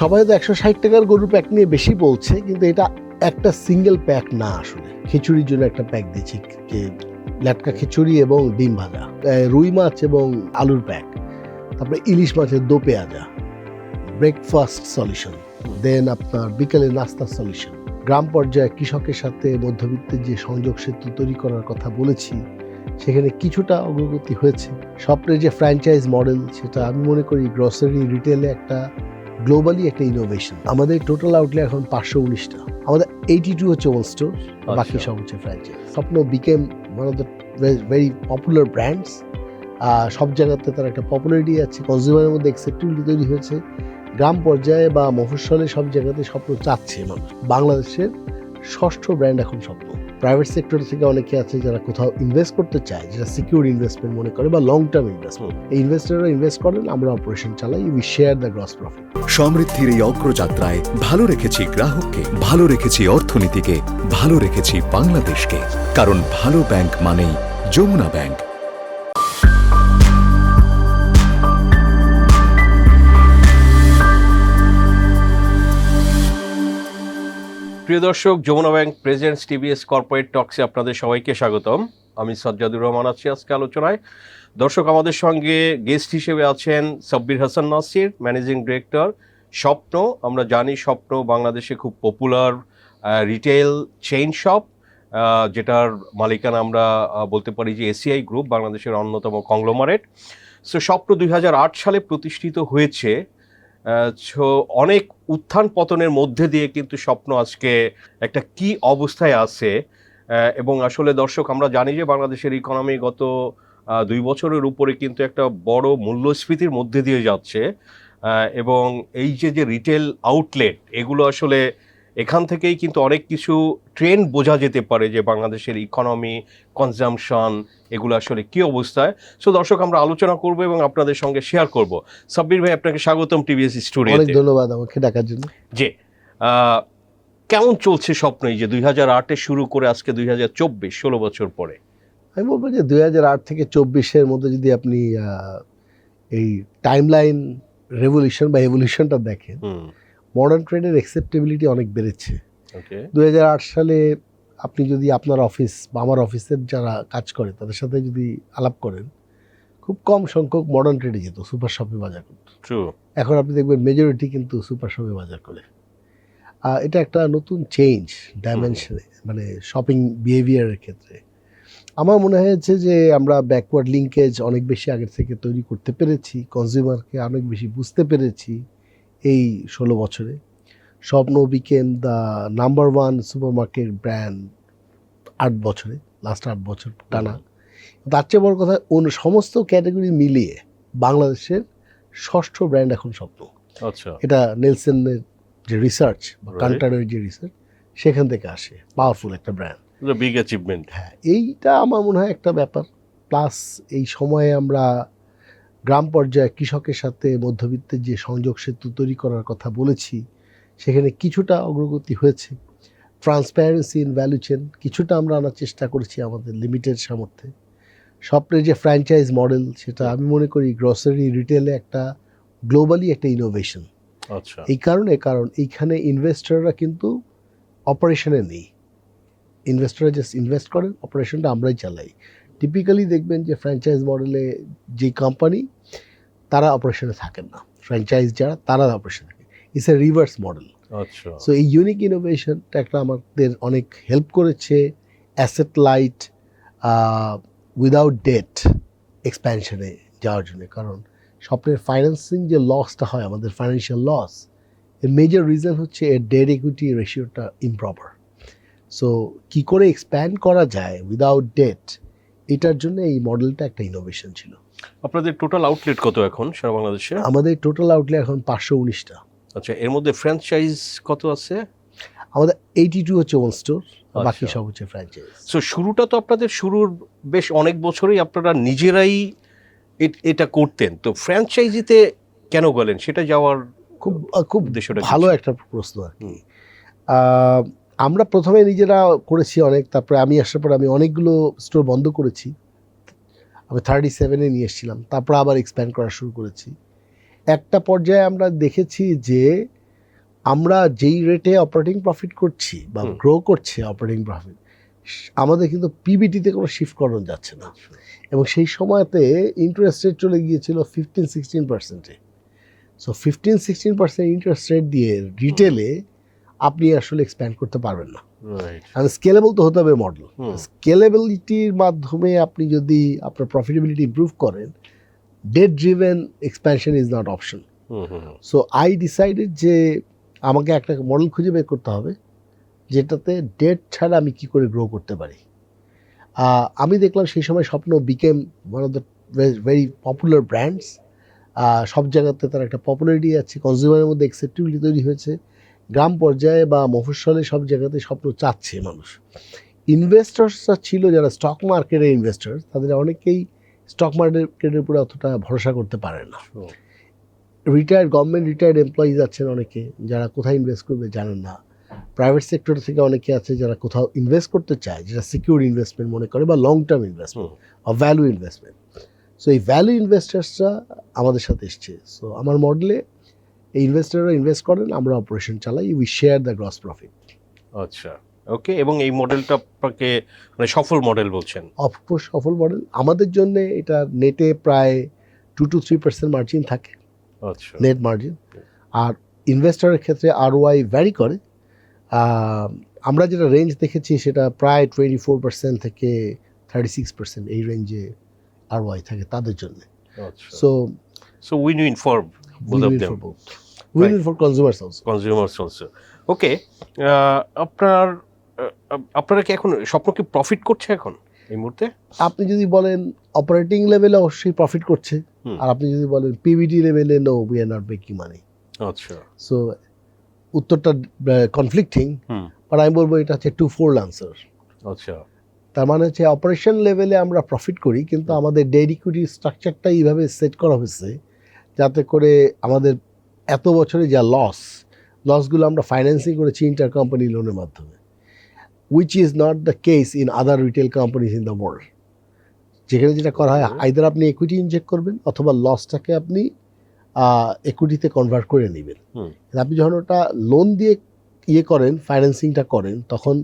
সবাই তো একশো ষাট টাকার গরুর প্যাক নিয়ে বেশি বলছে, কিন্তু এটা একটা সিঙ্গেল প্যাক না আসলে। খিচুড়ির জন্য একটা প্যাক দিয়েছি, যে ল্যাটকা খিচুড়ি এবং ডিম ভাজা রুই মাছ এবং আলুর প্যাক তারপরে ইলিশ মাছের দো পেঁয়াজা ব্রেকফাস্ট সলিউশন দেন আপনার বিকেলে নাস্তার সলিউশন গ্রাম পর্যায়ে কৃষকের সাথে মধ্যবিত্তের যে সংযোগ সেতু তৈরি করার কথা বলেছি, সেখানে কিছুটা অগ্রগতি হয়েছে। স্বপ্নের যে ফ্র্যাঞ্চাইজ মডেল সেটা আমি মনে করি গ্রসারি রিটেলে একটা গ্লোবালি একটা ইনোভেশন আমাদের টোটাল আউটলে এখন পাঁচশো উনিশটা। আমাদের এইটি টু হচ্ছে ওন স্টোর বাকি সব হচ্ছে franchise Shwapno became one of the very popular brands সব জায়গাতে তার একটা পপুলারিটি আছে। কনজিউমারের মধ্যে অ্যাকসেপ্টেবিলিটি তৈরি হয়েছে। গ্রাম পর্যায়ে বা মফস্বলে সব জায়গাতে স্বপ্ন চাচ্ছে মানুষ। বাংলাদেশের ষষ্ঠ ব্র্যান্ড এখন স্বপ্ন। প্রাইভেট সেক্টর থেকে অনেকে আছে যারা কোথাও ইনভেস্ট করতে চায়, যেটা সিকিউর ইনভেস্টমেন্ট মনে করে বা লং টার্ম ইনভেস্টমেন্ট এই ইনভেস্টররা ইনভেস্ট করেন, আমরা অপারেশন চালাই we share the gross profit সমৃদ্ধির এই অগ্রযাত্রায় ভালো রেখেছি গ্রাহককে, ভালো রেখেছি অর্থনীতিকে, ভালো রেখেছি বাংলাদেশকে। কারণ ভালো ব্যাংক মানেই যমুনা ব্যাংক প্রিয় দর্শক, Jamuna bank presents TVS corporate টক্সে আপনাদের সবাইকে স্বাগতম। আমি সজ্জাদুর রহমান আছি আজকে আলোচনায়। দর্শক, আমাদের সঙ্গে গেস্ট হিসেবে আছেন সাব্বির হাসান নাসির, ম্যানেজিং ডিরেক্টর। স্বপ্ন, আমরা জানি স্বপ্ন বাংলাদেশে খুব পপুলার রিটেল চেইন শপ যেটার মালিকানা আমরা বলতে পারি যে এসিআই গ্রুপ বাংলাদেশের অন্যতম কংগ্লোমারেট সো স্বপ্ন দুই হাজার আট সালে প্রতিষ্ঠিত হয়েছে। অনেক উত্থান পতনের মধ্যে দিয়ে কিন্তু স্বপ্ন আজকে একটা কি অবস্থায় আছে এবং আসলে দর্শক, আমরা জানি যে বাংলাদেশের ইকোনমি গত দুই বছরের উপরে কিন্তু একটা বড় মূল্যস্ফীতির মধ্যে দিয়ে যাচ্ছে এবং এই যে যে রিটেল আউটলেট এগুলো আসলে এখান থেকেই কিন্তু অনেক কিছু ট্রেন্ড বোঝা যেতে পারে যে বাংলাদেশের ইকোনমি কনজামশন এগুলো আসলে কি অবস্থায়। সো দর্শক আমরা আলোচনা করব এবং আপনাদের সঙ্গে শেয়ার করব। সাব্বির ভাই আপনাকে স্বাগতম টিভিএস স্টুডিও অনেক ধন্যবাদ আমাকে ডাকার জন্য। যে কেমন চলছে স্বপ্ন এই যে দুই হাজার আটে শুরু করে আজকে দুই হাজার চব্বিশ ষোলো বছর পরে? আমি বলব যে দুই হাজার আট থেকে চব্বিশের মধ্যে যদি আপনি এই টাইম লাইন রেভলিউশন বা এভলিউশনটা দেখেন হুম। মডার্ন ট্রেডের অ্যাকসেপ্টেবিলিটি অনেক বেড়েছে। দু হাজার আট সালে আপনি যদি আপনার অফিস বা আমার অফিসের যারা কাজ করে তাদের সাথে যদি আলাপ করেন খুব কম সংখ্যক মডার্ন ট্রেডে যেত সুপার শপে বাজার করত। এখন আপনি দেখবেন মেজরিটি কিন্তু সুপার শপে বাজার করে। এটা একটা নতুন চেঞ্জ ডাইমেনশনে মানে শপিং বিহেভিয়ারের ক্ষেত্রে। আমার মনে হয়েছে যে আমরা ব্যাকওয়ার্ড লিঙ্কেজ অনেক বেশি আগের থেকে তৈরি করতে পেরেছি কনজিউমারকে অনেক বেশি বুঝতে পেরেছি। এই ষোলো বছরে। Shwapno became the number one supermarket brand আট বছরে লাস্ট আট বছর টানা। তার চেয়ে বড় কথা অন্য সমস্ত ক্যাটাগরি মিলিয়ে বাংলাদেশের ষষ্ঠ ব্র্যান্ড এখন স্বপ্ন। আচ্ছা। এটা নেলসেনের যে রিসার্চ বা. কান্টারের যে রিসার্চ সেখান থেকে আসে। পাওয়ারফুল একটা ব্র্যান্ড বিগ অ্যাচিভমেন্ট হ্যাঁ এইটা আমার মনে হয় একটা ব্যাপার। প্লাস এই সময়ে আমরা গ্রাম পর্যায়ে কৃষকের সাথে মধ্যবিত্তের যে সংযোগ সেতু তৈরি করার কথা বলেছি সেখানে কিছুটা অগ্রগতি হয়েছে। ট্রান্সপারেন্সি ইন ভ্যালু চেন কিছুটা আমরা আনার চেষ্টা করেছি আমাদের লিমিটেড সামর্থ্যে। স্বপ্নের যে ফ্র্যাঞ্চাইজ মডেল সেটা আমি মনে করি গ্রসারি রিটেলে একটা গ্লোবালি একটা ইনোভেশন আচ্ছা। এই কারণে কারণ এইখানে ইনভেস্টররা কিন্তু অপারেশনে নেই। ইনভেস্টররা জাস্ট ইনভেস্ট করেন অপারেশনটা আমরাই চালাই। টিপিক্যালি দেখবেন যে ফ্র্যাঞ্চাইজ মডেলে যে কোম্পানি তারা অপারেশনে থাকেন না। ফ্র্যাঞ্চাইজ যারা তারা অপারেশনে থাকে। ইটস এ রিভার্স মডেল আচ্ছা। সো এই ইউনিক ইনোভেশনটা একটা আমাদের অনেক হেল্প করেছে। অ্যাসেট লাইট উইদাউট ডেট এক্সপ্যানশনে যাওয়ার জন্য। কারণ স্বপ্নের ফাইন্যান্সিং যে লসটা হয় আমাদের ফাইন্যান্সিয়াল লস এর মেজর রিজন হচ্ছে এর ডেট ইকুইটি রেশিওটা ইমপ্রপার সো কি করে এক্সপ্যান্ড করা যায় উইদাউট ডেট এটার জন্য এই মডেলটা একটা ইনোভেশন ছিল। আপনাদের টোটাল আউটলেট কত এখন সারা বাংলাদেশে? আমাদের টোটাল আউটলেট এখন পাঁচশো উনিশটা। আচ্ছা এর মধ্যে ফ্র্যাঞ্চাইজ কত আছে? আমাদের এইটি টু হচ্ছে ওন স্টোর বাকি আচ্ছা। সব হচ্ছে ফ্র্যাঞ্চাইজ সো শুরুটা তো আপনাদের শুরুর বেশ অনেক বছরই আপনারা নিজেরাই এটা করতেন। তো ফ্র্যাঞ্চাইজিতে কেন গেলেন? সেটা যাওয়ার খুব খুব ভালো একটা প্রশ্ন আর কি। আমরা প্রথমে নিজেরা করেছি অনেক তারপরে আমি আসার পর আমি অনেকগুলো স্টোর বন্ধ করেছি। আমি থার্টি সেভেনে নিয়ে এসেছিলাম। তারপর আবার এক্সপ্যান্ড করা শুরু করেছি। একটা পর্যায়ে আমরা দেখেছি যে আমরা যেই রেটে অপারেটিং প্রফিট করছি বা গ্রো করছে অপারেটিং প্রফিট আমাদের কিন্তু পিবিটিতে কোনো শিফট করানো যাচ্ছে না। এবং সেই সময়তে ইন্টারেস্ট রেট চলে গিয়েছিল ফিফটিন সিক্সটিন পার্সেন্টে so fifteen sixteen percent interest rate দিয়ে রিটেলে আপনি আসলে এক্সপ্যান্ড করতে পারবেন না। আর স্কেলেবল তো হতে হবে মডেল। স্কেলেবিলিটির মাধ্যমে আপনি যদি আপনার প্রফিটেবিলিটি ইমপ্রুভ করেন debt driven expansion is not option. So I decided যে আমাকে একটা মডেল খুঁজে বের করতে হবে যেটাতে ডেট ছাড়া আমি কি করে গ্রো করতে পারি। আমি দেখলাম সেই সময় Shwapno became one of the very popular brands সব জায়গাতে তার একটা পপুলারিটি আছে কনজিউমারের মধ্যে অ্যাকসেপ্টেবিলিটি তৈরি হয়েছে। গ্রাম পর্যায়ে বা মফস্বলে সব জায়গাতে স্বপ্ন চাচ্ছে মানুষ। ইনভেস্টার্সরা ছিল যারা স্টক মার্কেটের ইনভেস্টার তাদের অনেকেই স্টক মার্কেটের উপরে অতটা ভরসা করতে পারে না. রিটায়ার্ড গভর্নমেন্ট রিটায়ার্ড এমপ্লয়িজ আছেন অনেকে যারা কোথায় ইনভেস্ট করবে জানেন না। প্রাইভেট সেক্টর থেকে অনেকে আছে যারা কোথাও ইনভেস্ট করতে চায় যেটা সিকিউর ইনভেস্টমেন্ট মনে করে বা লং টার্ম ইনভেস্টমেন্ট বা ভ্যালু ইনভেস্টমেন্ট সো এই ভ্যালু ইনভেস্টার্সরা আমাদের সাথে এসছে। সো আমার মডেলে এই ইনভেস্টাররা ইনভেস্ট করেন আমরা অপারেশন চালাই we share the gross profit আচ্ছা ওকে এবং এই মডেলটা আপনাকে মানে সফল মডেল বলছেন? অফকোর্স সফল মডেল আমাদের জন্য এটা নেটে প্রায় two two three percent margin থাকে। আচ্ছা। নেট মার্জিন আর ইনভেস্টরের ক্ষেত্রে আরওআই ভ্যারি করে। আমরা যেটা রেঞ্জ দেখেছি সেটা প্রায় টোয়েন্টি ফোর পার্সেন্ট থেকে থার্টি সিক্স পার্সেন্ট এই রেঞ্জে আরওআই থাকে তাদের জন্য। আচ্ছা। So so win win for of win for consumers also consumers also okay আপনার আপনারা কি এখন স্বপ্ন কি প্রফিট করছে এখন এই মুহূর্তে? আপনি যদি বলেন অপারেটিং লেভেলে অবশ্যই প্রফিট করছে আর আপনি যদি বলেন পিভিডি লেভেলে no we are not making money আচ্ছা। সো উত্তরটা কনফ্লিক্টিং হুম। আর আমি বলব এটা হচ্ছে টু ফোল্ড আনসার আচ্ছা। তার মানে হচ্ছে অপারেশন লেভেলে আমরা প্রফিট করি কিন্তু আমাদের ডেড ইকুইটি স্ট্রাকচারটা এইভাবে সেট করা হয়েছে যাতে করে আমাদের এত বছরে যা লস লসগুলো আমরা ফাইন্যান্সিং করেছি ইন্টার কোম্পানি লোনের মাধ্যমে which is not the case in other retail companies in the world যেখানে যেটা করা হয়. আইদার আপনি ইকুইটি ইনজেক্ট করবেন অথবা লসটাকে আপনি ইকুইটিতে কনভার্ট করে নেবেন। আপনি যখন ওটা লোন দিয়ে ইয়ে করেন ফাইন্যান্সিংটা করেন তখন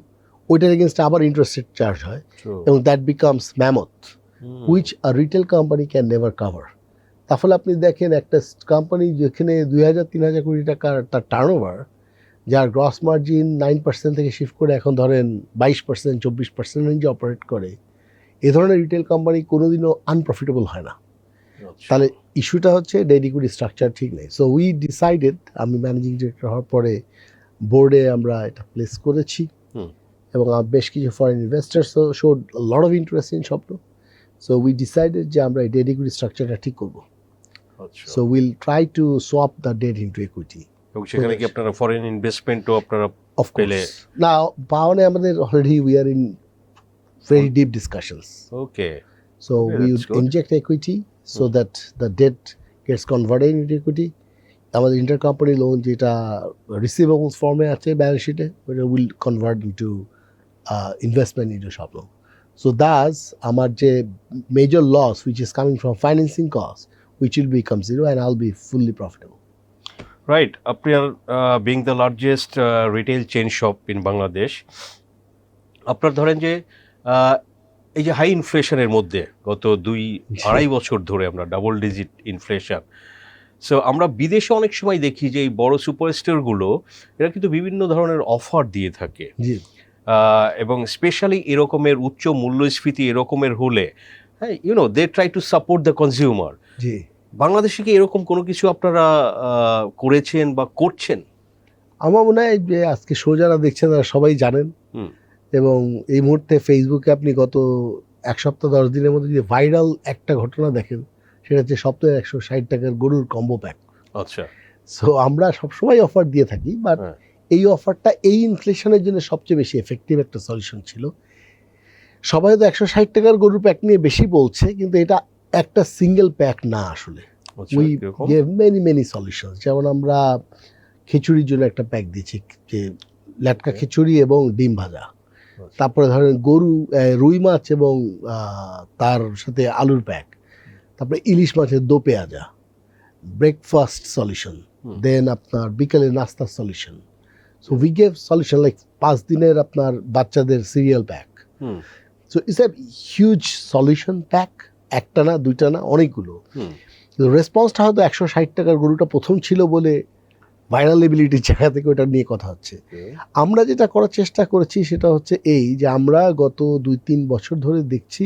ওইটার এগেনস্টে আবার ইন্টারেস্ট রেট চার্জ হয়। এবং that becomes mammoth which a retail company can never cover তাহলে আপনি দেখেন একটা কোম্পানি যেখানে দুই হাজার তিন হাজার কোটি টাকার তার টার্ন ওভার যার গ্রস মার্জিন নাইন পার্সেন্ট থেকে শিফট করে এখন ধরেন বাইশ পার্সেন্ট চব্বিশ পার্সেন্ট রেঞ্জে অপারেট করে এ ধরনের রিটেল কোম্পানি কোনোদিনও আনপ্রফিটেবল হয় না আচ্ছা। তাহলে ইস্যুটা হচ্ছে ডেড ইকুইটি স্ট্রাকচার ঠিক নেই সো উই ডিসাইডেড আমি ম্যানেজিং ডিরেক্টর হওয়ার পরে বোর্ডে আমরা এটা প্লেস করেছি এবং বেশ কিছু foreign ইনভেস্টার্সও showed lot of interest in Shwapno so we decided যে আমরা এই ডেড ইকুইটি স্ট্রাকচারটা ঠিক করব। So will try to swap the debt into equity এবং সেখানে কি আপনারা ফরেন ইনভেস্টমেন্টও আপনারা পেলে- না পাওয়ানে আমাদের already we are in very deep discussions okay So Okay, we would good. inject equity so Hmm. that the debt gets converted into equity. আমাদের ইন্টারকম্পানি লোন যেটা রিসিভেবলস ফর্মে আছে ব্যালেন্স শিটে ওটা will convert into investment into Shwapno so thus আমার যে major loss which is coming from financing cost which will become zero and I'll be fully profitable right আপনার being the largest retail chain shop in Bangladesh আপনার ধরেন যে এই যে high ইনফ্লেশনের মধ্যে গত দুই আড়াই বছর ধরে আমরা ডাবল ডিজিট ইনফ্লেশন সো আমরা বিদেশে অনেক সময় দেখি যে এই বড় সুপার স্টোরগুলো এরা কিন্তু বিভিন্ন ধরনের অফার দিয়ে থাকে। এবং স্পেশালি এরকমের উচ্চ মূল্যস্ফীতি এরকমের হলে হ্যাঁ you know they try to support the consumer জি। বাংলাদেশে কি এরকম কোনো কিছু আপনারা করেছেন বা করছেন? আমার মনে হয় যে আজকে শো যারা দেখছেন তারা সবাই জানেন। এবং এই মুহূর্তে ফেসবুকে আপনি গত এক সপ্তাহ দশ দিনের মধ্যে যদি ভাইরাল একটা ঘটনা দেখেন সেটা হচ্ছে সপ্তাহে একশো ষাট টাকার গরুর কম্বো প্যাক আচ্ছা। সো আমরা সবসময় অফার দিয়ে থাকি বাট হ্যাঁ। এই অফারটা এই ইনফ্লেশনের জন্য সবচেয়ে বেশি এফেক্টিভ একটা সলিউশন ছিল। সবাই তো একশো ষাট টাকার গরুর প্যাক নিয়ে বেশি বলছে কিন্তু এটা একটা সিঙ্গেল প্যাক না আসলে। We gave many many solution যেমন আমরা খিচুড়ির জন্য একটা প্যাক দিয়েছি যে ল্যাটকা খিচুড়ি এবং ডিম ভাজা। আচ্ছা, তারপরে ধরেন গরু রুই মাছ এবং তার সাথে আলুর প্যাক তারপরে ইলিশ মাছের দো পেঁয়াজা। ব্রেকফাস্ট সলিউশন দেন আপনার বিকেলে নাস্তার solution so we gave solution like পাঁচ দিনের আপনার বাচ্চাদের cereal pack so it's a huge solution pack একটা না দুইটা না অনেকগুলো। রেসপন্সটা হয়তো একশো ষাট টাকার গরুটা প্রথম ছিল বলে ভাইরালেবিলিটির জায়গা থেকে ওটা নিয়ে কথা হচ্ছে। আমরা যেটা করার চেষ্টা করেছি সেটা হচ্ছে এই যে আমরা গত দুই তিন বছর ধরে দেখছি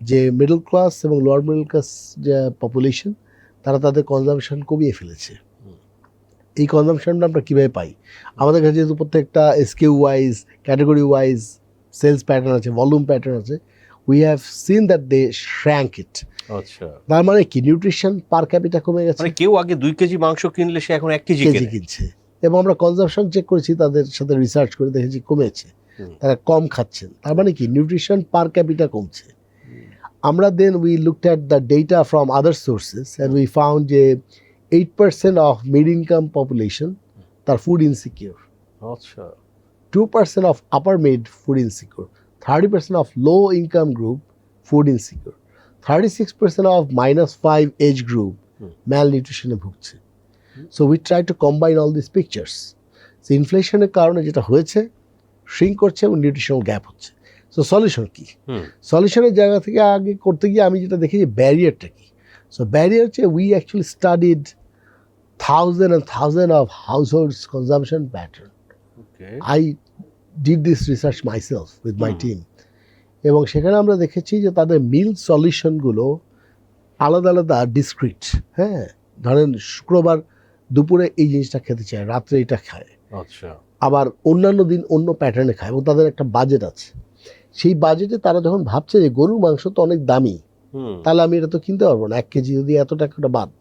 যে মিডল ক্লাস এবং লোয়ার মিডল ক্লাস যে পপুলেশন তারা তাদের কনজামশন কমিয়ে ফেলেছে। এই কনজামশনটা আমরা কীভাবে পাই? আমাদের কাছে যেহেতু প্রত্যেকটা SKU wise category wise sales pattern আছে ভলিউম প্যাটার্ন আছে we have seen that they shrank it আচ্ছা। তার মানে কি? নিউট্রিশন পার ক্যাপিটা কমে গেছে। মানে কেউ আগে দুই কেজি মাংস কিনলে সে এখন এক কেজি কেজি কিনছে। এবং আমরা কনজামশন চেক করেছি তাদের সাথে রিসার্চ করে দেখেছি কমেছে। তারা কম খাচ্ছেন। তার মানে কি? নিউট্রিশন পার ক্যাপিটা কমছে। আমরা then we looked at the data from other sources and we found যে eight percent of mid income population তার ফুড ইনসিকিউর আচ্ছা। Two percent of upper mid food insecure thirty percent of low income group food insecure thirty six percent of minus five age group. ম্যাল নিউট্রিশনে ভুগছে। So we try to combine all this pictures so ইনফ্লেশনের কারণে যেটা হয়েছে shrink করছে এবং nutritional gap হচ্ছে। So solution কী? সলিউশনের জায়গা থেকে আগে করতে গিয়ে আমি যেটা দেখি যে ব্যারিয়ারটা কি? সো ব্যারিয়ার হচ্ছে we actually studied thousand and thousand of households consumption pattern I did this research myself with my team এবং সেখানে আমরা দেখেছি যে তাদের মিল সলিউশনগুলো আলাদা আলাদা ডিসক্রিট হ্যাঁ? ধরেন শুক্রবার দুপুরে এই জিনিসটা খেতে চায় রাত্রে এটা খায়। আচ্ছা। আবার অন্যান্য দিন অন্য প্যাটার্নে খায় এবং তাদের একটা বাজেট আছে। সেই বাজেটে তারা যখন ভাবছে যে গরুর মাংস তো অনেক দামি তাহলে আমি এটা তো কিনতে পারব না। এক কেজি যদি এত টাকাটা বাদ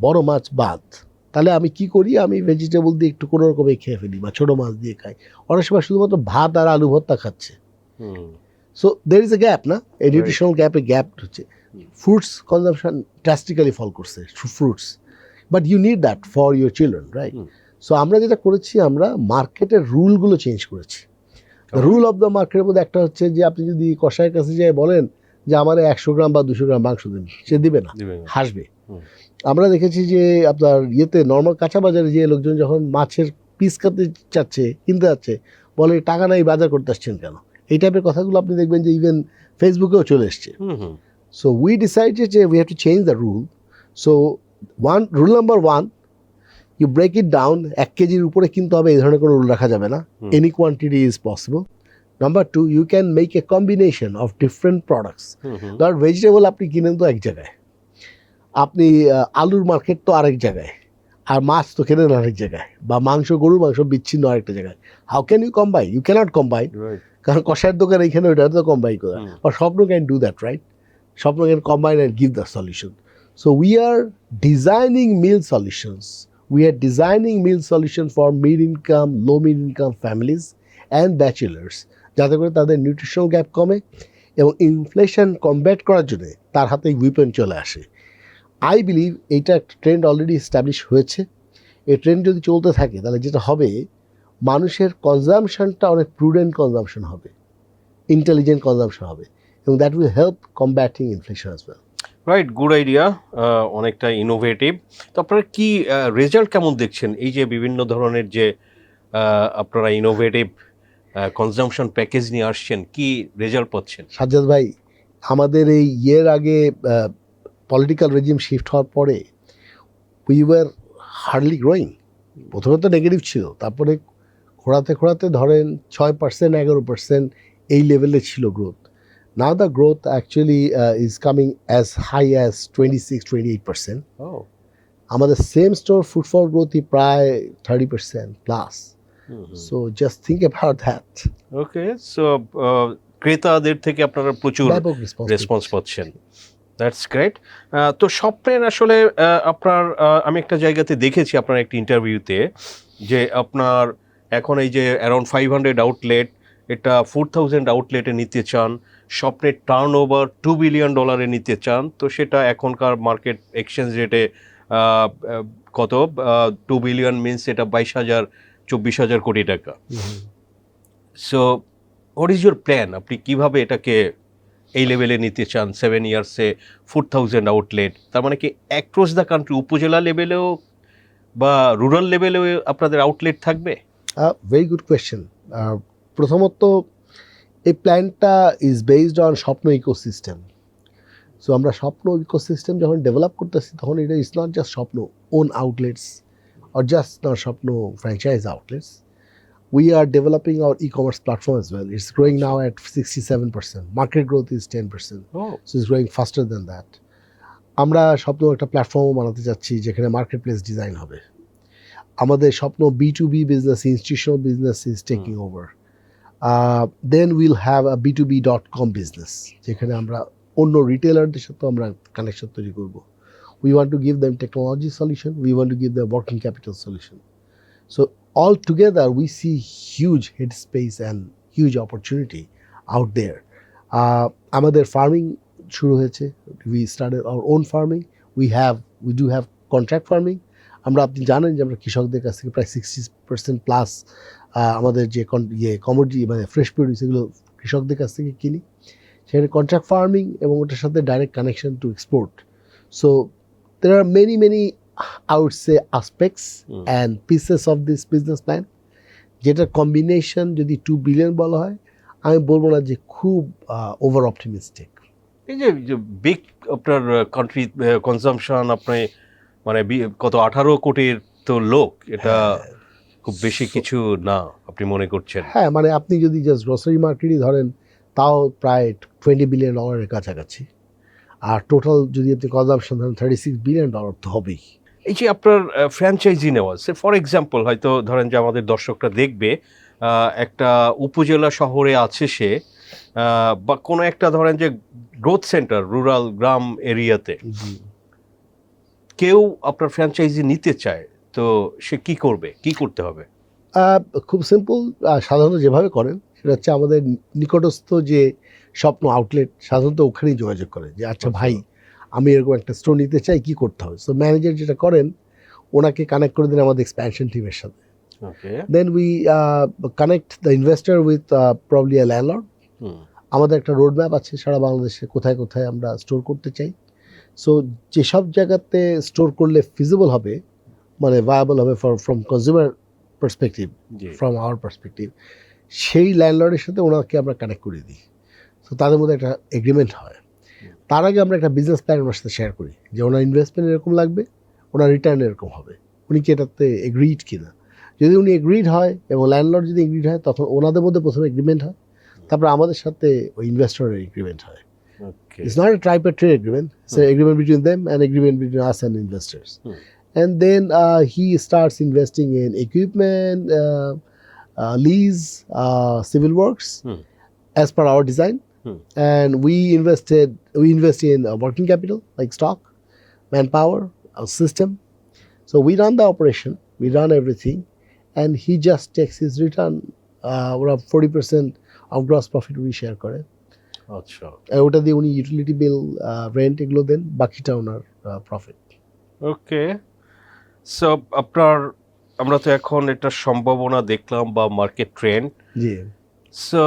বড় মাছ বাদ তাহলে আমি কি করি? আমি ভেজিটেবল দিয়ে একটু কোনো রকমে খেয়ে ফেলি বা ছোটো মাছ দিয়ে খাই। অনেক সময় শুধুমাত্র ভাত আর আলু ভর্তা খাচ্ছে। So there is a gap না? এই নিউট্রিশনাল গ্যাপে গ্যাপ হচ্ছে। ফ্রুটস কনজামশন ড্রাস্টিক্যালি ফল করছে fruits but you need that for your children right so আমরা যেটা করেছি আমরা মার্কেটের রুলগুলো চেঞ্জ করেছি। রুল অফ দ্য মার্কেটের মধ্যে একটা হচ্ছে যে আপনি যদি কষায়ের কাছে যাই বলেন যে আমার একশো গ্রাম বা দুশো গ্রাম মাংস দিন। সে দিবে না। হাসবে। আমরা দেখেছি যে আপনার ইয়েতে নর্মাল কাঁচা বাজারে যে লোকজন যখন মাছের পিস কাটতে চাচ্ছে কিনতে যাচ্ছে বলে টাকা নাই বাজার করতে আসছেন কেন? এই টাইপের কথাগুলো আপনি দেখবেন যে ইভেন ফেসবুকেও চলে এসছে। সো উই ডিসাইডেড যে we have to change the rule so one rule number one you break it down এক কেজির উপরে কিনতে হবে এই ধরনের কোনো রুল রাখা যাবে না। Any quantity is possible number two you can make a combination of different products ধর ভেজিটেবল আপনি কিনেন তো এক জায়গায়। আপনি আলুর মার্কেট তো আরেক জায়গায় আর মাছ তো কেনেন আরেক জায়গায় বা মাংস গরুর মাংস বিচ্ছিন্ন আরেকটা জায়গায়। How can you combine you cannot combine right কারণ কষায়ের দোকান এখানে ওইটা তো কম্বাইন করা। বা Shwapno can do that right Shwapno can combine and give the solution so we are designing meal solutions we are designing meal solution for mid income low mid income families and bachelors যাতে করে তাদের nutritional gap কমে এবং inflation combat করার জন্য তার হাতে weapon চলে আসে। আই বিলিভ এইটা একটা ট্রেন্ড অলরেডি এস্টাবলিশ হয়েছে। এই ট্রেন্ড যদি চলতে থাকে তাহলে যেটা হবে মানুষের কনজামশনটা অনেক প্রুডেন্ট কনজামশন হবে ইন্টেলিজেন্ট কনজামশন হবে এবং that will help combating inflation as well right good idea অনেকটা ইনোভেটিভ তো আপনারা কি রেজাল্ট কেমন দেখছেন? এই যে বিভিন্ন ধরনের যে আপনারা ইনোভেটিভ কনজামশন প্যাকেজ নিয়ে আসছেন কি রেজাল্ট পাচ্ছেন? সাজ্জাদ ভাই আমাদের এই ইয়ের আগে পলিটিক্যাল রেজিম শিফট হওয়ার পরে উই ওয়ার হার্ডলি গ্রোয়িং প্রথমে তো নেগেটিভ ছিল তারপরে খোঁড়াতে খোঁড়াতে ধরেন ছয় পার্সেন্ট এগারো পার্সেন্ট এই লেভেলে ছিল growth now the growth actually is coming as high as twenty six twenty eight percent ও আমাদের সেম স্টোর ফুটফল গ্রোথই প্রায় thirty percent plus so just think about that okay so ক্রেতাদের থেকে আপনারা প্রচুর রেসপন্স পাচ্ছেন। দ্যাটস গ্রেট তো স্বপ্নের আসলে আপনার আমি একটা জায়গাতে দেখেছি আপনার একটি ইন্টারভিউতে যে আপনার এখন এই যে অ্যারাউন্ড ফাইভ হান্ড্রেড আউটলেট এটা ফোর থাউজেন্ড আউটলেটে নিতে চান স্বপ্নের টার্ন ওভার টু বিলিয়ন ডলারে নিতে চান তো সেটা এখনকার মার্কেট এক্সচেঞ্জ রেটে কত? টু বিলিয়ন মিনস এটা বাইশ হাজার চব্বিশ হাজার কোটি টাকা। So what is your plan আপনি কীভাবে এটাকে এই লেভেলে নিতে চান সেভেন ইয়ার্সে ফোর থাউজেন্ড আউটলেট তার মানে কি অ্যাক্রস দ্য কান্ট্রি উপজেলা লেভেলেও বা রুরাল লেভেলেও আপনাদের আউটলেট থাকবে? ভেরি গুড কোয়েশ্চেন প্রথমত এই প্ল্যানটা is based on Shwapno ecosystem so আমরা স্বপ্ন ইকোসিস্টেম যখন ডেভেলপ করতেছি, তখন এটা is not just Shwapno own outlets or just not Shwapno franchise outlets we are developing our e-commerce platform as well. It's growing now at 67%. Market growth is 10%. ও So it's growing faster than that. আমরা স্বপ্ন একটা প্ল্যাটফর্মও বানাতে যাচ্ছি যেখানে market place design হবে আমাদের Shwapno B to B business institutional business is taking over then will have a B to B dot com business যেখানে আমরা অন্য রিটেলারদের সাথে আমরা কানেকশন তৈরি করব we want to give them technology solution we want to give the working capital solution so together we see huge head space and huge opportunity out there আমাদের farming শুরু হয়েছে। We started our own farming we have we do have contract farming আমরা, আপনি জানেন যে আমরা কৃষকদের কাছ থেকে প্রায় সিক্সটি পার্সেন্ট প্লাস আমাদের যে ইয়ে কমোডিটি মানে ফ্রেশ প্রডিউস এগুলো কৃষকদের কাছ থেকে কিনি। সেখানে কন্ট্রাক্ট ফার্মিং এবং ওটার সাথে direct connection to export so there are many many out say aspects hmm. And pieces of this business plan যেটার কম্বিনেশন যদি টু বিলিয়ন বলা হয় আমি বলব না যে খুব ওভার অপটিমিস্টিক এই যে বিগ আপনার কান্ট্রি কনজামশন আপনি মানে কত আঠারো কোটির তো লোক এটা খুব বেশি কিছু না আপনি মনে করছেন? হ্যাঁ মানে আপনি যদি জাস্ট গ্রসারি মার্কেটই ধরেন তাও প্রায় টোয়েন্টি বিলিয়ন ডলারের কাছাকাছি। আর টোটাল যদি আপনি কনজামশন ধরেন থার্টি সিক্স বিলিয়ন ডলার তো হবেই। এই যে আপনার ফ্র্যাঞ্চাইজি নেওয়া সে ফর এক্সাম্পল হয়তো ধরেন যে আমাদের দর্শকরা দেখবে একটা উপজেলা শহরে আছে সে বা কোনো একটা ধরেন যে গ্রোথ সেন্টার রুরাল গ্রাম এরিয়াতে। কেউ আপনার ফ্র্যাঞ্চাইজি নিতে চায় তো সে কি করবে? কি করতে হবে? খুব সিম্পল সাধারণত যেভাবে করেন সেটা হচ্ছে আমাদের নিকটস্থ যে স্বপ্ন আউটলেট সাধারণত ওখানেই যোগাযোগ করে যে আচ্ছা। ভাই আমি এরকম একটা স্টোর নিতে চাই কি করতে হবে? সো ম্যানেজার যেটা করেন ওনাকে কানেক্ট করে দিন আমাদের এক্সপ্যানশন টিমের সাথে। Then we connect the investor with probably a landlord আমাদের একটা রোড ম্যাপ আছে সারা বাংলাদেশে কোথায় কোথায় আমরা স্টোর করতে চাই। সো যেসব জায়গাতে স্টোর করলে ফিজিবল হবে মানে ভায়াবল হবে for from consumer perspective from our perspective সেই ল্যান্ডলর্ডের সাথে ওনাকে আমরা কানেক্ট করে দিই। তো তাদের মধ্যে একটা এগ্রিমেন্ট হয়। তার আগে আমরা একটা বিজনেস প্ল্যান ওনার সাথে শেয়ার করি যে ওনার ইনভেস্টমেন্ট এরকম লাগবে ওনার রিটার্ন এরকম হবে। উনি কি এটাতে এগ্রিড কিনা? যদি উনি এগ্রিড হয় এবং ল্যান্ডলর্ড যদি এগ্রিড হয় তখন ওনাদের মধ্যে প্রথমে এগ্রিমেন্ট হয় তারপর আমাদের সাথে ওই ইনভেস্টরের এগ্রিমেন্ট হয়। Okay It's not a tripartite agreement. Agreement an agreement between agreement and us between investors and then he And investing uh, equipment lease civil works as per our lease, uh, Hmm. Hmm. And we invested. We invest in uh, working capital like stock, manpower, our system. So we run the operation. We run everything, and he just takes his return. Uh, around forty percent of gross profit we share করে আচ্ছা ওটা দিয়ে উনি utility bill rent এগুলো দেন বাকিটা ওনার profit okay so আপনার আমরা তো এখন এটা সম্ভাবনা দেখলাম বা মার্কেট ট্রেন্ড জি সো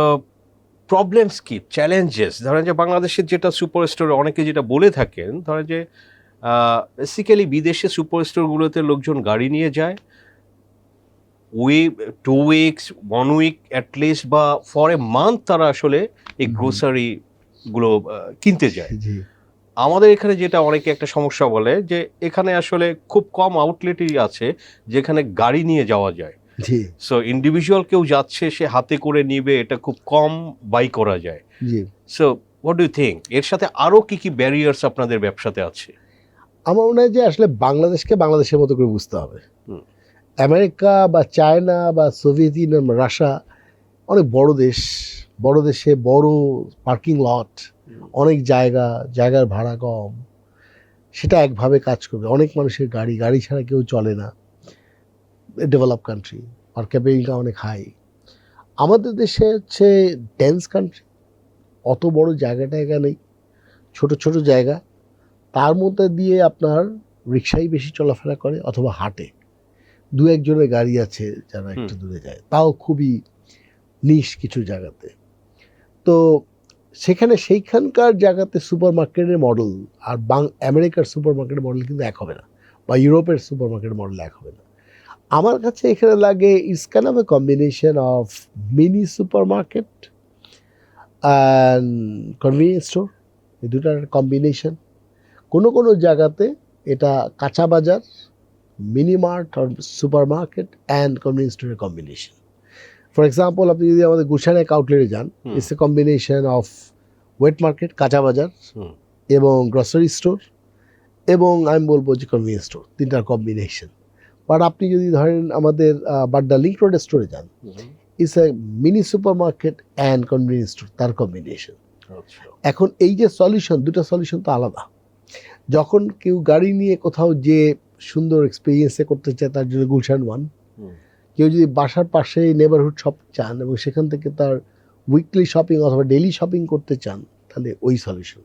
প্রবলেমস কি? চ্যালেঞ্জেস ধরেন যে বাংলাদেশের যেটা সুপার স্টোর অনেকে যেটা বলে থাকেন ধরেন যে বেসিক্যালি বিদেশে সুপার স্টোরগুলোতে লোকজন গাড়ি নিয়ে যায় we two weeks one week at least বা ফর এ মান্থ তারা আসলে এই গ্রোসারিগুলো কিনতে যায়। আমাদের এখানে যেটা অনেকে একটা সমস্যা বলে যে এখানে আসলে খুব কম আউটলেটই আছে যেখানে গাড়ি নিয়ে যাওয়া যায়। সো ইন্ডিভিজুয়াল কেউ যাচ্ছে সে হাতে করে নিবে এটা খুব কম বাই করা যায়। জি। সো হোয়াট ডু থিঙ্ক এর সাথে আরও কি কি ব্যারিয়ার্স আপনাদের ব্যবসাতে আছে? আমার মনে হয় যে আসলে বাংলাদেশকে বাংলাদেশের মতো করে বুঝতে হবে। আমেরিকা বা চায়না বা সোভিয়েত ইউনিয়ন বা রাশিয়া অনেক বড় দেশ বড় দেশে বড় পার্কিং লট অনেক জায়গা জায়গার ভাড়া কম। সেটা একভাবে কাজ করবে। অনেক মানুষের গাড়ি গাড়ি ছাড়া কেউ চলে না। ডেভেলপ কান্ট্রি আর ক্যাপিটাল অনেক হাই আমাদের দেশে হচ্ছে ডেন্স কান্ট্রি অত বড় জায়গাটা এখানে নেই ছোট ছোট জায়গা তার মধ্যে দিয়ে আপনার রিক্সাই বেশি চলাফেরা করে অথবা হাটে। দু একজনের গাড়ি আছে যারা একটু দূরে যায় তাও খুবই নিশ কিছু জায়গাতে। তো সেখানে সেইখানকার জায়গাতে সুপার মার্কেটের মডেল আর বাং আমেরিকার সুপার মার্কেটের মডেল কিন্তু এক হবে না বা ইউরোপের সুপার মার্কেট মডেল এক হবে না। আমার কাছে এখানে লাগে it's kind of a combination of mini super market and convenience store এই দুটার কম্বিনেশন কোনো কোনো জায়গাতে এটা কাঁচা বাজার মিনি মার্ট আর সুপার মার্কেট অ্যান্ড কনভিনিয়েন্স স্টোরের কম্বিনেশন ফর এক্সাম্পল আপনি যদি আমাদের গুলশানের আউটলেটে যান। It's a combination of wet market কাঁচা বাজার এবং গ্রসারি স্টোর এবং আমি বলব যে কনভিনিয়েন্স স্টোর তিনটার কম্বিনেশন বাট আপনি যদি ধরেন আমাদের বাড্ডা লিঙ্ক রোডের স্টোরে যান it's a mini super market and convenience store তার কম্বিনেশন আচ্ছা। এখন এই যে সলিউশন দুটো সলিউশন তো আলাদা। যখন কেউ গাড়ি নিয়ে কোথাও যে সুন্দর এক্সপিরিয়েন্সে করতে চায় তার জন্য গুলশান ওয়ান কেউ যদি বাসার পাশে নেবারহুড শপ চান এবং সেখান থেকে তার উইকলি শপিং অথবা ডেইলি শপিং করতে চান তাহলে ওই solution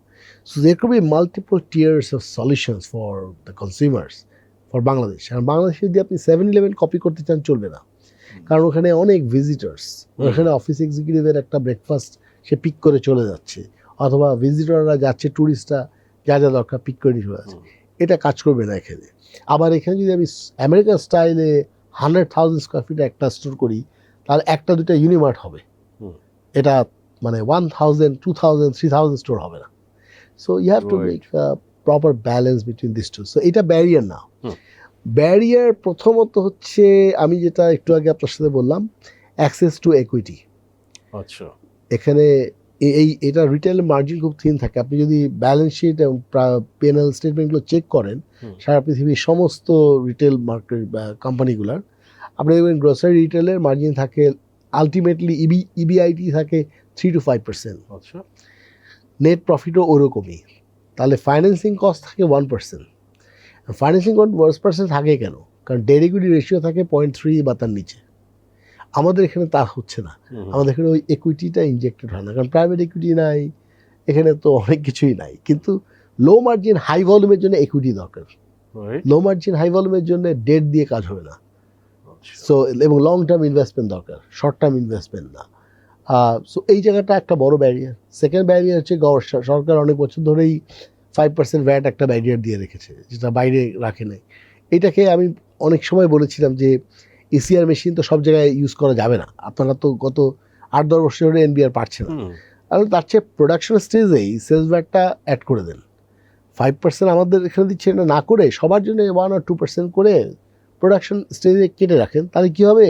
so there be multiple tiers of solutions for the consumers for Bangladesh আর বাংলাদেশে যদি আপনি সেভেন ইলেভেন কপি করতে চান চলবে না। কারণ ওখানে অনেক ভিজিটার্স ওখানে অফিস এক্সিকিউটিভের একটা ব্রেকফাস্ট সে পিক করে চলে যাচ্ছে। অথবা ভিজিটররা যাচ্ছে ট্যুরিস্টরা যা যা দরকার পিক করে নিয়ে চলে যাচ্ছে। এটা কাজ করবে না এখানে। আবার এখানে যদি আমি আমেরিকান স্টাইলে হান্ড্রেড থাউজেন্ড স্কোয়ার ফিটে একটা স্টোর করি তাহলে একটা দুটা ইউনিমার্ট হবে। এটা মানে one thousand two thousand three thousand store হবে না। So you have to make proper balance between this two so এটা ব্যারিয়ার না। ব্যারিয়ার প্রথমত হচ্ছে আমি যেটা একটু আগে আপনার সাথে বললাম অ্যাক্সেস টু একুইটি আচ্ছা। এখানে এই এটা রিটেল মার্জিন খুব থিন থাকে। আপনি যদি ব্যালেন্স শিট এবং পেনাল স্টেটমেন্টগুলো চেক করেন সারা পৃথিবীর সমস্ত রিটেল মার্কেট কোম্পানিগুলোর আপনি দেখবেন গ্রোসারি রিটেলের মার্জিন থাকে আলটিমেটলি ইবি ইবিআইটি থাকে থ্রি টু ফাইভ পার্সেন্ট আচ্ছা। নেট প্রফিটও ওরকমই। তাহলে ফাইন্যান্সিং কস্ট থাকে ওয়ান পার্সেন্ট ফাইন্যান্সিং কস্ট ওয়ার্স পার্সেন্ট থাকে কেন? কারণ ডেরিগুডি রেশিও থাকে পয়েন্ট থ্রি বা তার নিচে। আমাদের এখানে তা হচ্ছে না। আমাদের এখানে ওই ইকুইটিটা ইনজেক্টেড হয় না। কারণ প্রাইভেট ইকুইটি নাই এখানে তো অনেক কিছুই নাই। কিন্তু লো মার্জিন হাই ভলিউমের জন্য ইকুইটি দরকার. লো মার্জিন হাই ভলিউমের জন্য ডেট দিয়ে কাজ হবে না। আচ্ছা। সো এবং লং টার্ম ইনভেস্টমেন্ট দরকার। শর্ট টার্ম ইনভেস্টমেন্ট না। সো এই জায়গাটা একটা বড় ব্যারিয়ার সেকেন্ড ব্যারিয়ার হচ্ছে সরকার অনেক বছর ধরেই ফাইভ পার্সেন্ট ভ্যাট একটা ব্যারিয়ার দিয়ে রেখেছে যেটা বাইরে রাখে নাই। এটাকে আমি অনেক সময় বলেছিলাম যে এসিআর মেশিন তো সব জায়গায় ইউজ করা যাবে না। আপনারা তো গত আট দশ বছর ধরে এনবিআর পারছে না। আর তার চেয়ে প্রোডাকশন স্টেজেই সেলস ভ্যাটটা অ্যাড করে দেন। ফাইভ পার্সেন্ট আমাদের এখানে দিচ্ছে এটা না করে সবার জন্য ওয়ান আর টু পার্সেন্ট করে প্রোডাকশন স্টেজে কেটে রাখেন তাহলে কী হবে?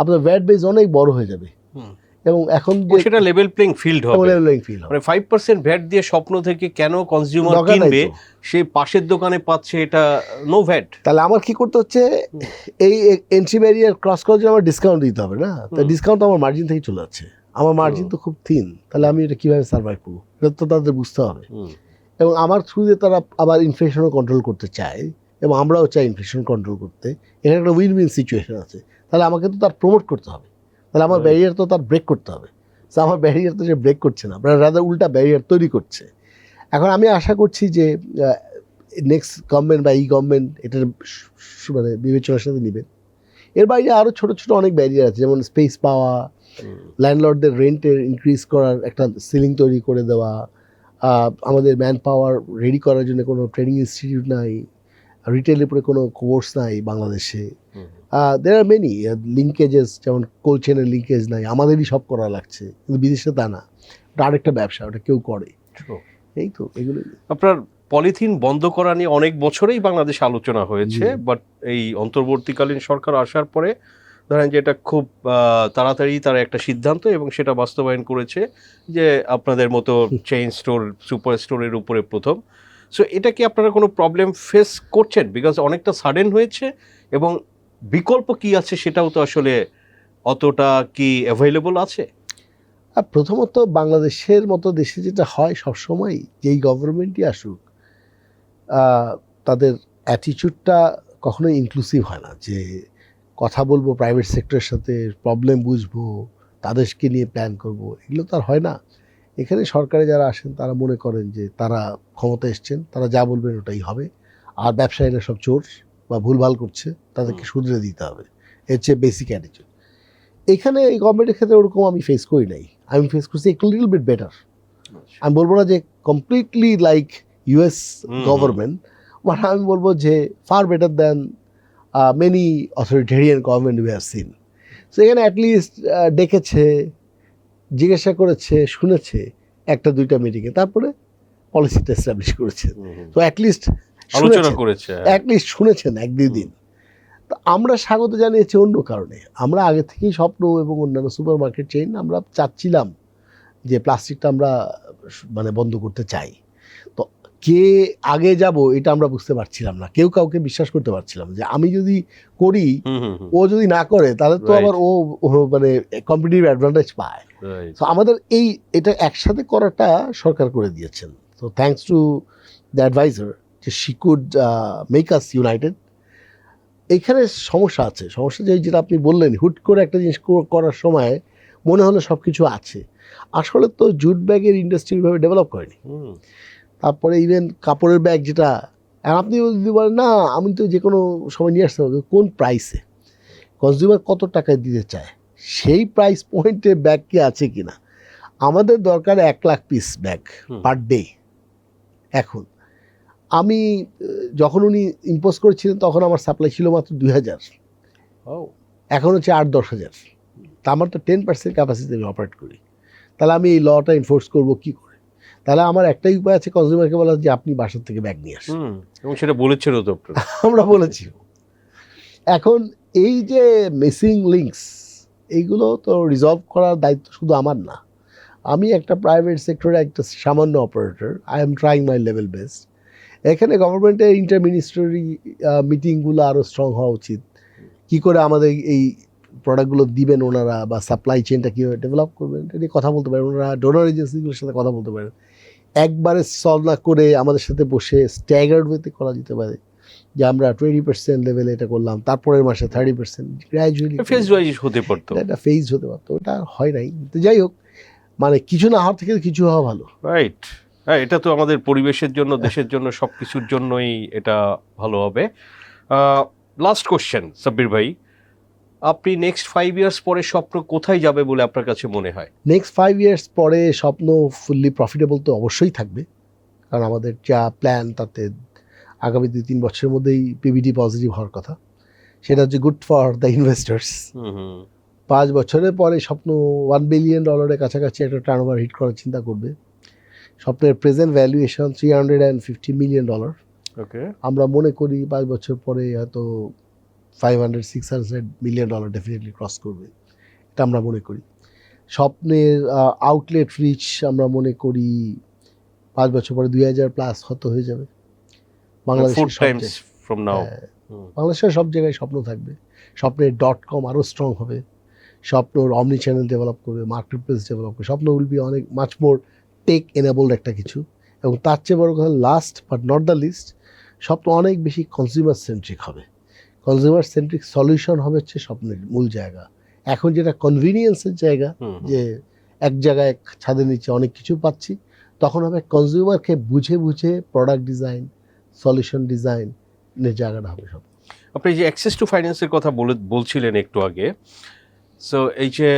আপনার ভ্যাট বেস অনেক বড় হয়ে যাবে। এবং এখন ও, সেটা লেভেল প্লেইং ফিল্ড হবে। ফিল হবে। মানে ফাইভ পার্সেন্ট ভ্যাট দিয়ে স্বপ্ন থেকে কেন কনজিউমার কিনবে সে পাশের দোকানে পাচ্ছে এটা নো ভ্যাট তাহলে আমার কি করতে হচ্ছে এই এন্ট্রি ব্যারিয়ার ক্রস করার জন্য আমার ডিসকাউন্ট দিতে হবে না। তো ডিসকাউন্ট আমার মার্জিন থেকে চলে যাচ্ছে। আমার মার্জিন তো খুব থিন তাহলে আমি এটা কীভাবে সার্ভাইভ করব? এটা তো তাদের বুঝতে হবে। এবং আমার থ্রুতে তারা আবার ইনফ্লেশনও কন্ট্রোল করতে চায় এবং আমরাও চাই ইনফ্লেশন কন্ট্রোল করতে। এখানে একটা উইন উইন সিচুয়েশন আছে। তাহলে আমাকে তো তার প্রমোট করতে হবে। তাহলে আমার ব্যারিয়ার তো তার ব্রেক করতে হবে। তো আমার ব্যারিয়ার তো সে ব্রেক করছে না। রাদার উল্টা ব্যারিয়ার তৈরি করছে। এখন আমি আশা করছি যে নেক্সট গভর্নমেন্ট বা এই গভর্নমেন্ট এটার সু- সু- মানে বিবেচনার সাথে নেবে। এর বাইরে আরও ছোট ছোট অনেক ব্যারিয়ার আছে। যেমন স্পেস পাওয়া ল্যান্ডলর্ডদের রেন্টের ইনক্রিজ করার একটা সিলিং তৈরি করে দেওয়া আমাদের ম্যান পাওয়ার রেডি করার জন্য কোনো ট্রেনিং ইনস্টিটিউট নাই রিটেলের উপরে কোনো কোর্স নাই বাংলাদেশে। দের আর মেনি লিঙ্কেজেস যেমন কোল্ড চেনের লিঙ্কেজ নাই আমাদেরই সব করা লাগছে কিন্তু বিদেশে তা না। ওটা আরেকটা ব্যবসা ওটা কেউ করে। এই তো এগুলো। আপনার পলিথিন বন্ধ করা নিয়ে অনেক বছরেই বাংলাদেশে আলোচনা হয়েছে বাট এই অন্তর্বর্তীকালীন সরকার আসার পরে ধরেন যে এটা খুব তাড়াতাড়ি তারা একটা সিদ্ধান্ত এবং সেটা বাস্তবায়ন করেছে যে আপনাদের মতো চেইন স্টোর সুপার স্টোরের উপরে প্রথম। সো এটা কি আপনারা কোনো প্রবলেম ফেস করছেন? বিকজ অনেকটা সাডেন হয়েছে এবং বিকল্প কি আছে সেটাও তো আসলে অতটা কি অ্যাভেলেবল আছে? প্রথমত বাংলাদেশের মতো দেশে যেটা হয় সবসময় যেই গভর্নমেন্টই আসুক তাদের অ্যাটিচিউডটা কখনোই ইনক্লুসিভ হয় না। যে কথা বলব প্রাইভেট সেক্টরের সাথে প্রবলেম বুঝব, তাদেরকে নিয়ে প্ল্যান করব, এগুলো তো আর হয় না। এখানে সরকারে যারা আসেন, তারা মনে করেন যে তারা ক্ষমতা এসছেন, তারা যা বলবেন ওটাই হবে। আর ব্যবসায়ীরা সব চোর। বা ভুলভাল করছে তাদেরকে শুধরে দিতে হবে। এর চেয়ে বেসিক অ্যাটিচিউড এখানে এই গভর্নমেন্টের ক্ষেত্রে ওরকম আমি ফেস করি নাই। আমি ফেস করছি একটু লিটল বিট বেটার আমি বলব না যে কমপ্লিটলি লাইক ইউএস গভর্নমেন্ট মানে আমি বলব যে far better than many authoritarian government we have seen so এখানে অ্যাটলিস্ট ডেকেছে জিজ্ঞাসা করেছে শুনেছে একটা দুইটা মিটিংয়ে তারপরে পলিসিটা এস্টাবলিশ করেছে। তো অ্যাটলিস্ট আলোচনা করেছে। অ্যাটলিস্ট শুনেছেন এক দুই দিন। তো আমরা স্বাগত জানিয়েছি অন্য কারণে। আমরা আগে থেকেই স্বপ্ন এবং অন্যান্য সুপার মার্কেট চেইন আমরা চাচ্ছিলাম যে প্লাস্টিকটা আমরা মানে বন্ধ করতে চাই। তো কে আগে যাব এটা আমরা বুঝতে পারছিলাম না। কেউ কাউকে বিশ্বাস করতে পারছিলাম যে আমি যদি করি ও যদি না করে তাহলে তো আবার ও মানে কম্পিটিটিভ অ্যাডভান্টেজ পায়। তো আমাদের এই এটা একসাথে করাটা সরকার করে দিয়েছেন। তো থ্যাঙ্কস টু দ্য অ্যাডভাইজার যে she could make us united এখানে সমস্যা আছে। সমস্যা যে যেটা আপনি বললেন হুট করে একটা জিনিস করার সময় মনে হলো সব কিছু আছে। আসলে তো জুট ব্যাগের ইন্ডাস্ট্রি ভাবে ডেভেলপ করেনি। তারপরে ইভেন কাপড়ের ব্যাগ যেটা আপনি যদি বলেন না আমি তো যে কোনো সময় নিয়ে আসতে পারব। কোন প্রাইসে কনজিউমার কত টাকায় দিতে চায়? সেই প্রাইস পয়েন্টে ব্যাগ কি আছে কি না আমাদের দরকার এক lakh piece bag per day এখন। আমি যখন উনি ইম্পোজ করেছিলেন তখন আমার সাপ্লাই ছিল মাত্র দুই হাজার। এখন হচ্ছে আট দশ হাজার। তা আমার তো টেন পার্সেন্ট ক্যাপাসিটি আমি অপারেট করি। তাহলে আমি এই লটা এনফোর্স করব কি করে? তাহলে আমার একটাই উপায় আছে কনজিউমারকে বলা যে আপনি বাসার থেকে ব্যাগ নিয়ে আসুন। এবং সেটা বলেছিল তো আমরা বলেছি। এখন এই যে মিসিং লিঙ্কস এইগুলো তো রিজলভ করার দায়িত্ব শুধু আমার না। আমি একটা প্রাইভেট সেক্টরে একটা সামান্য operator I am trying my level best এখানে গভর্নমেন্টের ইন্টারমিনিস্ট্রি মিটিংগুলো আরও স্ট্রং হওয়া উচিত। কি করে আমাদের এই প্রোডাক্টগুলো দিবেন ওনারা বা সাপ্লাই চেনটা কীভাবে ডেভেলপ করবেন এটা নিয়ে কথা বলতে পারেন। ওনারা ডোনার এজেন্সিগুলোর সাথে কথা বলতে পারেন। একবারে সলভ না করে আমাদের সাথে বসে স্ট্যাগার্ড ওয়েতে করা যেতে পারে। যে আমরা টোয়েন্টি পার্সেন্ট লেভেলে এটা করলাম তারপরের মাসে thirty percent gradually phase wise হতে পারতো। এটা ফেজ হতে পারতো ওটা হয় নাই। তো যাই হোক মানে কিছু না হওয়ার থেকে কিছু হওয়া ভালো। রাইট হ্যাঁ এটা তো আমাদের পরিবেশের জন্য দেশের জন্য সব কিছুর জন্যই এটা ভালো হবে। লাস্ট কোশ্চেন সাব্বির ভাই। আপনি নেক্সট ফাইভ ইয়ার্স পরে স্বপ্ন কোথায় যাবে বলে আপনার কাছে মনে হয়? নেক্সট ফাইভ ইয়ার্স পরে স্বপ্ন ফুললি প্রফিটেবল তো অবশ্যই থাকবে। কারণ আমাদের যা প্ল্যান তাতে আগামী দুই তিন বছরের মধ্যেই পিবিডি পজিটিভ হওয়ার কথা। সেটা হচ্ছে গুড ফর দ্য ইনভেস্টার্স পাঁচ বছরের পরে স্বপ্ন ওয়ান বিলিয়ন ডলারের কাছাকাছি একটা টার্ন ওভার হিট করার চিন্তা করবে। স্বপ্নের present valuation three hundred and fifty million dollar okay আমরা মনে করি পাঁচ বছর পরে হয়তো five hundred six hundred million dollar definitely cross করবে। এটা আমরা মনে করি। স্বপ্নের আউটলেট রিচ আমরা মনে করি পাঁচ বছর পরে দুই হাজার প্লাস হত হয়ে যাবে। বাংলাদেশের সব জায়গায়- হ্যাঁ, বাংলাদেশের সব জায়গায় স্বপ্ন থাকবে। স্বপ্নের ডট কম আরও স্ট্রং হবে। স্বপ্নর অমনি চ্যানেল ডেভেলপ করবে মার্কেট প্লেস ডেভেলপ করবে। স্বপ্ন উইল বি অনেক মাচ মোর টেক এনেবলড একটা কিছু এবং তার চেয়ে বড় কথা last but not the least Shwapno অনেক বেশি কনজিউমার সেন্ট্রিক হবে। কনজিউমার সেন্ট্রিক সলিউশন হবে হচ্ছে স্বপ্নের মূল জায়গা। এখন যেটা কনভিনিয়েন্সের জায়গা যে এক জায়গায় ছাদের নিচে অনেক কিছু পাচ্ছি তখন হবে কনজিউমারকে বুঝে বুঝে প্রোডাক্ট ডিজাইন সলিউশন ডিজাইনের জায়গাটা হবে সব। আপনি যে অ্যাক্সেস টু ফাইন্যান্সের কথা বলে বলছিলেন একটু আগে সো এই যে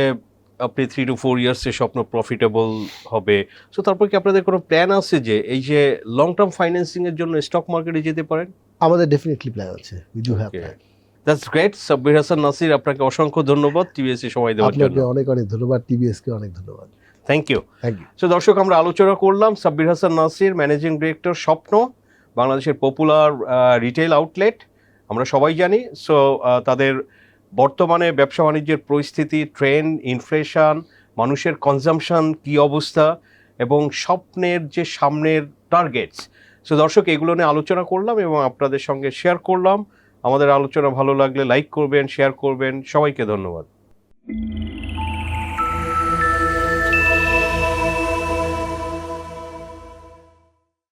আপনি থ্রি টু ফোর ইয়ার্সে স্বপ্ন প্রফিটেবল হবে। সো তারপর কি আপনাদের কোনো প্ল্যান আছে যে এই যে লং টার্ম ফাইন্যান্সিং এর জন্য স্টক মার্কেটে যেতে পারেন? আমাদের ডেফিনেটলি প্ল্যান আছে। We do have plan that's great Sabbir Hasan Nasir আপনাকে অসংখ্য ধন্যবাদ টিভিএস এ সময় দেওয়ার জন্য। আপনাকে অনেক অনেক ধন্যবাদ টিভিএস কে অনেক ধন্যবাদ। Thank you thank you so দর্শক আমরা আলোচনা করলাম সাব্বির হাসান নাসির ম্যানেজিং ডিরেক্টর স্বপ্ন বাংলাদেশের পপুলার রিটেল আউটলেট আমরা সবাই জানি। সো তাদের বর্তমানে ব্যবসা বাণিজ্যের পরিস্থিতি ট্রেন ইনফ্লেশন মানুষের কনজামশন কি অবস্থা এবং স্বপ্নের যে সামনের টার্গেটস সো দর্শক, এগুলো নিয়ে আলোচনা করলাম এবং আপনাদের সঙ্গে শেয়ার করলাম। আমাদের আলোচনা ভালো লাগলে লাইক করবেন শেয়ার করবেন। সবাইকে ধন্যবাদ।